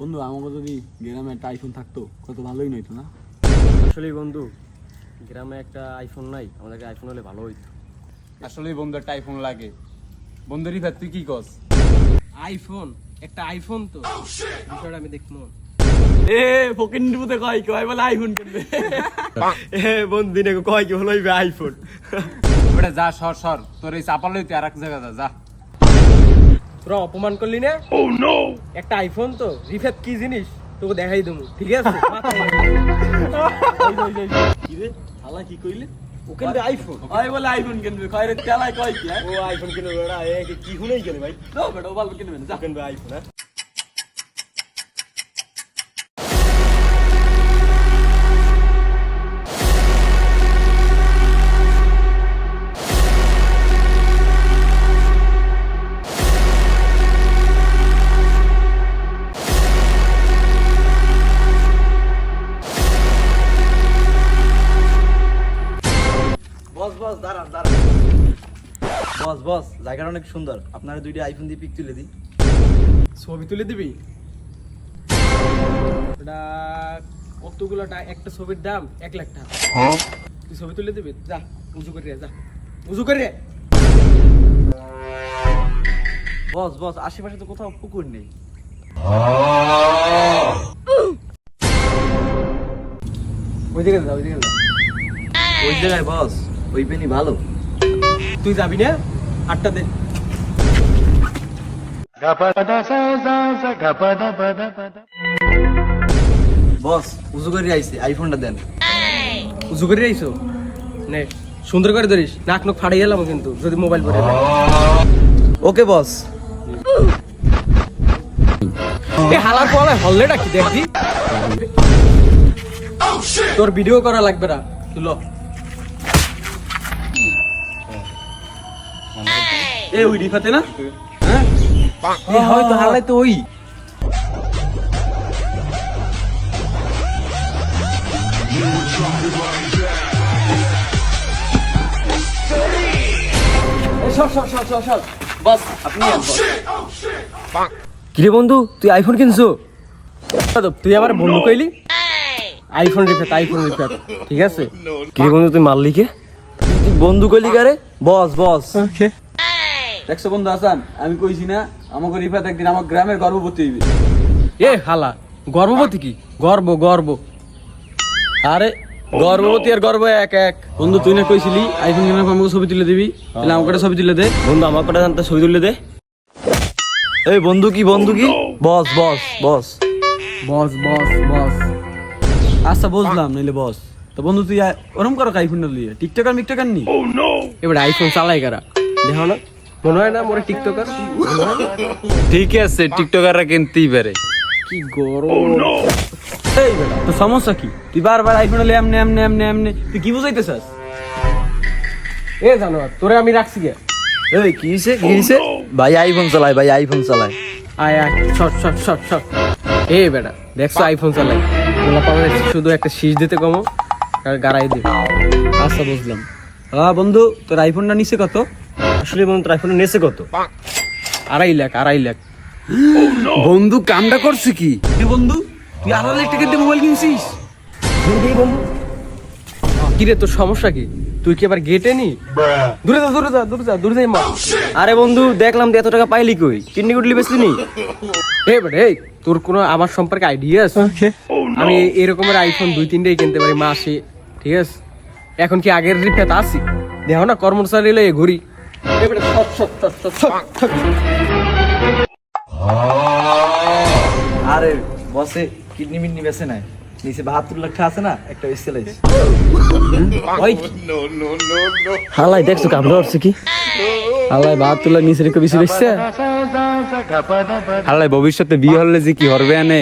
বন্ধু আমাকে যদি গ্রামে একটা আইফোন থাকতো কত ভালোই নইতো না? আসলে বন্ধু গ্রামে একটা আইফোন নাই আমাদেরকে আইফোন হলে ভালো হইতো। আসলে বন্ধু একটা আইফোন লাগে। বন্ধু রিফাত তুই কি কস আইফোন একটা আইফোন তো। বিষয়টা আমি দেখব। এ ফকিন বুতে কয় কয় বলে আইফোন কিনবে। এ বন্ধু দিনে কয় কি হলো আইফোন ওটা যা সর সর। তোর এই চাপাল তুই আর এক জায়গা যা যা। তোরা অপমান করলি না? ও নো একটা আইফোন তো রিফাত কি জিনিস? তোকে দেখাই দেবো ঠিক আছে? কি রে? হালা কি কইলে? ওখানে আইফোন কয় বলে আইফোন কিনবে কয় রে তেলায় কয় কি হ্যাঁ? ও আইফোন কিনে ওরা এ কি হুনেই গেলে ভাই? দাও বেটা ও ভালো কিনবে না কিনবে আইফোন বস বস দাঁড়ান দাঁড়ান। বস বস জায়গাটা অনেক সুন্দর। আপনারা দুইটা আইফোন দিয়ে পিক তুলে দিই। ছবি তুলে দিবি? ওটা কতগুলো একটা ছবির দাম এক লাখ টাকা। তুই ছবি তুলে দিবি? যা উজু করে যা। উজু করে বস বস আশেপাশে তো কোথাও পুকুর নেই। ওই দিকে যা ওই দিকে যা। ওই জায়গায় বস। ওই পেনি ভালো। তুই যাবি না? আটটা দে। বস উজু করে আইছে আইফোনটা দেন। উজু করে আইছো? নে সুন্দর করে ধরিস। নাক নক ফাড়ে গেলাম কিন্তু যদি মোবাইল পরে ওকে বস। হালার পলে হললেটা কি দেখবি? তোর ভিডিও করা লাগবে না। তুলো এ ওই রিফাতে না? এ হয়তো হালাই তো ওই। আন, বস। কিরে বন্ধু তুই আইফোন কিনছো? তুই আমার বন্ধু কইলি? আইফোন রিফাত আইফোন রিফাত ঠিক আছে? কিরে বন্ধু তুই মারলি কে? তুই বন্ধু কইলি কারে? বস বস। দেখছ বন্ধু আসান আমি কইছি না আমাকে রিফাত একদিন আমার গ্রামের গর্ভবতী হইবে। এ হালা গর্ভবতী কি? গর্ব গর্ব। আরে গর্ভবতী আর গর্ব এক এক। বন্ধু তুই না কইছিলি আইফোন কিনে আমাকে ছবি তুলে দিবি? তাহলে আমাকে একটা ছবি তুলে দে। বন্ধু আমার কটা জানতে ছবি তুলে দে। এই বন্ধু কি বন্ধু কি? বস বস বস। বস বস বস। আচ্ছা বুঝলাম নইলে বস। তো বন্ধু তুই ওরম করো আইফোন লিয়ে টিকটকার মিকটকার নি? এবার আইফোন চালাই কারা? দেখো না। মনে হয় না মোরে টিকটকার? ঠিক আছে টিকটকাররা কিনতেই পারে। কি গরম। এই বেটা তো সমস্যা কি? তুই বারবার আইফোন লে এমনে এমনে এমনে এমনে তুই কি বুঝাইতেছাস? এ জানো তোরে আমি রাখছি গে। এই কি হইছে কি হইছে? ভাই আইফোন চালায় ভাই আইফোন চালায় আয় আয় শট শট শট শট এ বেটা দেখছ আইফোন চালাই? গোলা পাবে শুধু একটা শীষ দিতে কমো আর গাড়াই দে আচ্ছা বুঝলাম। হ্যাঁ বন্ধু তোর আইফোনটা নিচে কত? আসলে বন্ধু তোর আইফোন নেছে কত? আড়াই লাখ আড়াই লাখ। বন্ধু কামটা করছে কি? বন্ধু? তুই আড়াই লাখ টাকা দিয়ে মোবাইল কিনছিস? কি রে তোর সমস্যা কি? তুই কি আবার গেটে নি? দূরে যা দূরে যা দূরে যা দূরে যাই মা। আরে বন্ধু দেখলাম তুই এত টাকা পাইলি কই? কিডনি গুডলি বেচলি নি? বেটা তোর কোনো আমার সম্পর্কে আইডিয়া আছে? আমি এরকমের আইফোন দুই তিনটেই কিনতে পারি মাসে ঠিক আছে? এখন কি আগের রিপেত আসি দেখো না কর্মচারী লয়ে ঘুরি। এ বেটা, সট, সট, সট, সট, সট, সট। আরে বসে কিডনি মিডনি বেছে নাই। নিচে বাহাত্তর লাখ আছে না একটা লাইছে। হালাই দেখছ কামড়া উঠছে কি? হালাই বাহাত্তর লাখ নিচে রেখে বেশি বেশছে। আল্লাহ ভবিষ্যতে বিয়ে হলে যে কি হরবে আনে?